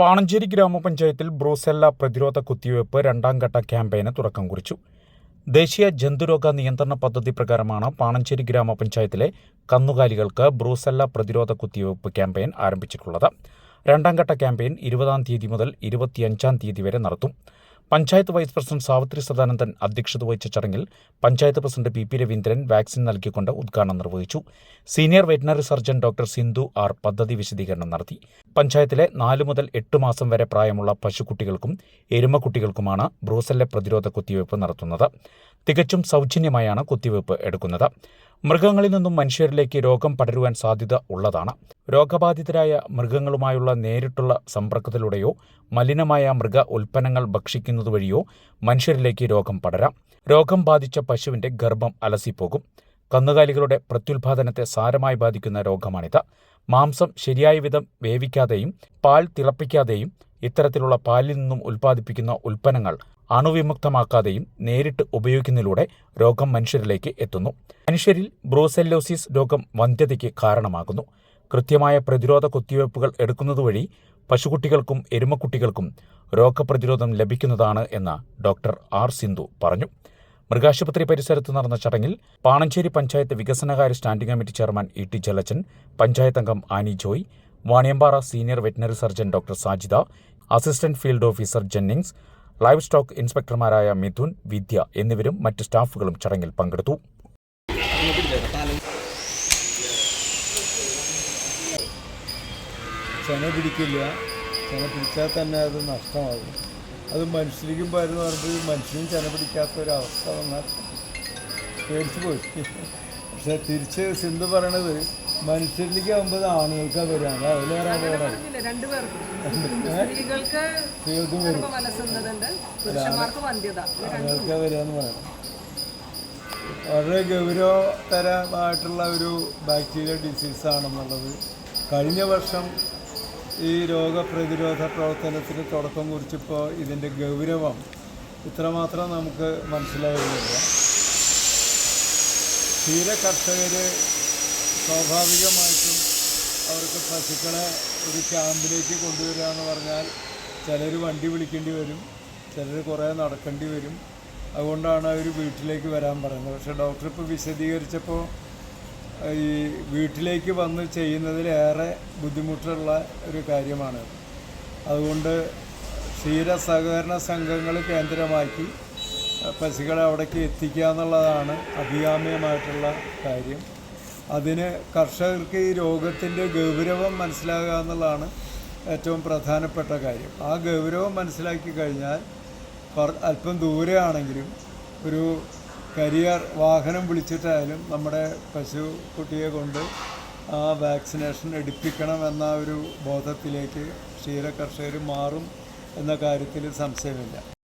പാണഞ്ചേരി ഗ്രാമപഞ്ചായത്തിൽ ബ്രൂസെല്ല പ്രതിരോധ കുത്തിവയ്പ് രണ്ടാം ഘട്ട ക്യാമ്പയിന് തുടക്കം കുറിച്ചു. ദേശീയ ജന്തുരോഗ നിയന്ത്രണ പദ്ധതി പ്രകാരമാണ് പാണഞ്ചേരി ഗ്രാമപഞ്ചായത്തിലെ കന്നുകാലികൾക്ക് ബ്രൂസെല്ല പ്രതിരോധ കുത്തിവയ്പ് ക്യാമ്പയിൻ ആരംഭിച്ചിട്ടുള്ളത്. രണ്ടാം ഘട്ട ക്യാമ്പയിൻ ഇരുപതാം തീയതി മുതൽ ഇരുപത്തിയഞ്ചാം തീയതി വരെ നടത്തും. പഞ്ചായത്ത് വൈസ് പ്രസിഡന്റ് സാവിത്രി സദാനന്ദൻ അധ്യക്ഷത വഹിച്ച ചടങ്ങിൽ panchayat president P P Raveendran vaccine നൽകിക്കൊണ്ട് ഉദ്ഘാടനം നിർവഹിച്ചു. Senior veterinary surgeon doctor Sindhu R പദ്ധതി വിശദീകരണം നടത്തി. പഞ്ചായത്തിലെ നാല് മുതൽ എട്ട് മാസം വരെ പ്രായമുള്ള പശുക്കുട്ടികൾക്കും എരുമക്കുട്ടികൾക്കുമാണ് ബ്രൂസലിലെ പ്രതിരോധ കുത്തിവയ്പ് നടത്തുന്നത്. തികച്ചും സൗജന്യമായാണ് കുത്തിവയ്പ് എടുക്കുന്നത്. മൃഗങ്ങളിൽ നിന്നും മനുഷ്യരിലേക്ക് രോഗം പടരുവാൻ സാധ്യത ഉള്ളതാണ്. രോഗബാധിതരായ മൃഗങ്ങളുമായുള്ള നേരിട്ടുള്ള സമ്പർക്കത്തിലൂടെയോ മലിനമായ മൃഗ ഉൽപ്പന്നങ്ങൾ ഭക്ഷിക്കുന്നത് വഴിയോ മനുഷ്യരിലേക്ക് രോഗം പടരാം. രോഗം ബാധിച്ച പശുവിന്റെ ഗർഭം അലസിപ്പോകും. കന്നുകാലികളുടെ പ്രത്യുൽപാദനത്തെ സാരമായി ബാധിക്കുന്ന രോഗമാണിത്. മാംസം ശരിയായ വിധം വേവിക്കാതെയും പാൽ തിളപ്പിക്കാതെയും ഇത്തരത്തിലുള്ള പാലിൽ നിന്നും ഉൽപ്പാദിപ്പിക്കുന്ന ഉൽപ്പന്നങ്ങൾ അണുവിമുക്തമാക്കാതെയും നേരിട്ട് ഉപയോഗിക്കുന്നതിലൂടെ രോഗം മനുഷ്യരിലേക്ക് എത്തുന്നു. മനുഷ്യരിൽ ബ്രൂസെല്ലോസിസ് രോഗം വന്ധ്യതയ്ക്ക് കാരണമാകുന്നു. കൃത്യമായ പ്രതിരോധ കുത്തിവയ്പ്പുകൾ എടുക്കുന്നതുവഴി പശുക്കുട്ടികൾക്കും എരുമക്കുട്ടികൾക്കും രോഗപ്രതിരോധം ലഭിക്കുന്നതാണ് എന്ന് ഡോക്ടർ ആർ സിന്ധു പറഞ്ഞു. മൃഗാശുപത്രി പരിസരത്ത് നടന്ന ചടങ്ങിൽ പാണഞ്ചേരി പഞ്ചായത്ത് വികസനകാര്യ standing committee chairman E T Jalachan panchayat അംഗം Annie Joy Vaniyampara senior veterinary surgeon doctor Sajida assistant field officer Jennings livestock ഇൻസ്പെക്ടർമാരായ Mithun Vidya എന്നിവരും മറ്റ് സ്റ്റാഫുകളും ചടങ്ങിൽ പങ്കെടുത്തു. ചെന പിടിക്കില്ല. ചെന പിടിച്ചാൽ തന്നെ അത് നഷ്ടമാകും. അത് മനുഷ്യരിക്കും പരുന്ന് പറഞ്ഞിട്ട് മനുഷ്യനും ചെന പിടിക്കാത്ത ഒരു അവസ്ഥ വന്നാൽ പേടിച്ചു പോയി. പക്ഷെ തിരിച്ച് സിന്ധു പറയണത് മനുഷ്യരിലേക്ക് ആകുമ്പോൾ ആണികൾക്കാ വരികയാണ് അതിലേറെ അപകടം സ്ത്രീകൾക്ക് വരും. ആണുങ്ങൾക്കാ വരികയെന്ന് പറയണം വളരെ ഗൗരവതരമായിട്ടുള്ള ഒരു ബാക്ടീരിയ ഡിസീസ് ആണെന്നുള്ളത്. കഴിഞ്ഞ വർഷം ഈ രോഗപ്രതിരോധ പ്രവർത്തനത്തിന് തുടക്കം കുറിച്ചപ്പോൾ ഇതിന്റെ ഗൗരവം ഇത്രമാത്രം നമുക്ക് മനസ്സിലായിരുന്നില്ല ക്ഷീര കർഷകർ സ്വാഭാവികമായിട്ടും അവർക്ക് പശുക്കളെ ഒരു ക്യാമ്പിലേക്ക് കൊണ്ടുവരിക എന്ന് പറഞ്ഞാൽ ചിലർ വണ്ടി വിളിക്കേണ്ടി വരും ചിലർ കുറേ നടക്കേണ്ടി വരും. അതുകൊണ്ടാണ് അവർ വീട്ടിലേക്ക് വരാൻ പറയുന്നത്. പക്ഷേ ഡോക്ടർ ഇപ്പോൾ വിശദീകരിച്ചപ്പോൾ ഈ വീട്ടിലേക്ക് വന്ന് ചെയ്യുന്നതിലേറെ ബുദ്ധിമുട്ടുള്ള ഒരു കാര്യമാണ്. അതുകൊണ്ട് ക്ഷീര സഹകരണ സംഘങ്ങൾ കേന്ദ്രമാക്കി പശുക്കളെ അവിടേക്ക് എത്തിക്കുക എന്നുള്ളതാണ് അഭികാമ്യമായിട്ടുള്ള കാര്യം. അതിന് കർഷകർക്ക് ഈ രോഗത്തിന്റെ ഗൗരവം മനസ്സിലാകുക എന്നുള്ളതാണ് ഏറ്റവും പ്രധാനപ്പെട്ട കാര്യം. ആ ഗൗരവം മനസ്സിലാക്കി കഴിഞ്ഞാൽ അല്പം ദൂരെയാണെങ്കിലും ഒരു കരിയർ വാഹനം വിളിച്ചിട്ടായാലും നമ്മുടെ പശു കുട്ടിയെ കൊണ്ട് ആ വാക്സിനേഷൻ എടുപ്പിക്കണം എന്ന ഒരു ബോധത്തിലേക്ക് ക്ഷീര കർഷകർ മാറും എന്ന കാര്യത്തിൽ സംശയമില്ല.